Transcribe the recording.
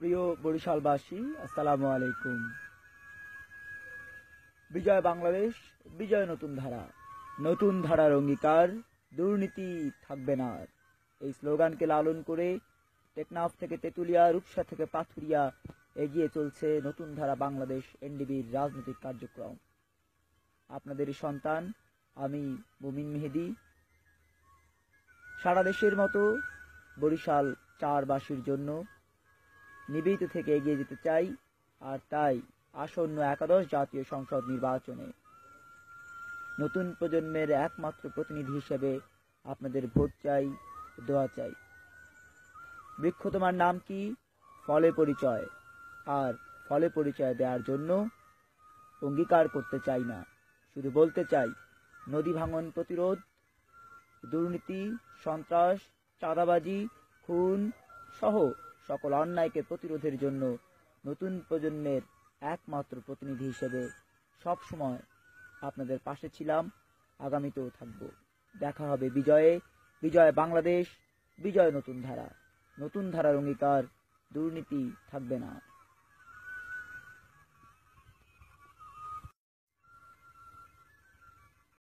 প্রিয় বরিশালবাসী, আসসালামু আলাইকুম। বিজয় বাংলাদেশ, বিজয় নতুন ধারা। নতুন ধারার অঙ্গীকার, দুর্নীতি থাকবে না। এই স্লোগানকে লালন করে টেকনাফ থেকে তেতুলিয়া, রূপসা থেকে পাথুরিয়া এগিয়ে চলছে নতুন ধারা বাংলাদেশ এনডিবির রাজনৈতিক কার্যক্রম। আপনাদের সন্তান, আমি মুমিন মেহেদি। সারা দেশের মতো বরিশাল চারবাসীর জন্য নিবেদিত থেকে এগিয়ে যেতে চাই, আর তাই আসন্ন একাদশ জাতীয় সংসদ নির্বাচনে নতুন প্রজন্মের একমাত্র প্রতিনিধি হিসেবে আপনাদের ভোট চাই, দোয়া চাই। বৃক্ষ তোমার নাম কি? ফলে পরিচয়। আর ফলে পরিচয় দেওয়ার জন্য অঙ্গীকার করতে চাই না। শুধু বলতে চাই, নদী ভাঙন প্রতিরোধ, দুর্নীতি, সন্ত্রাস, চাঁদাবাজি, খুন সহ সকল অন্যায়কে প্রতিরোধের জন্য নতুন প্রজন্মের একমাত্র প্রতিনিধি হিসেবে সব সময় আপনাদের পাশে ছিলাম, আগামীতেও থাকব। দেখা হবে বিজয়ে, বিজয় বাংলাদেশ, বিজয় নতুন ধারা। নতুন ধারার অঙ্গীকার দুর্নীতি থাকবে না।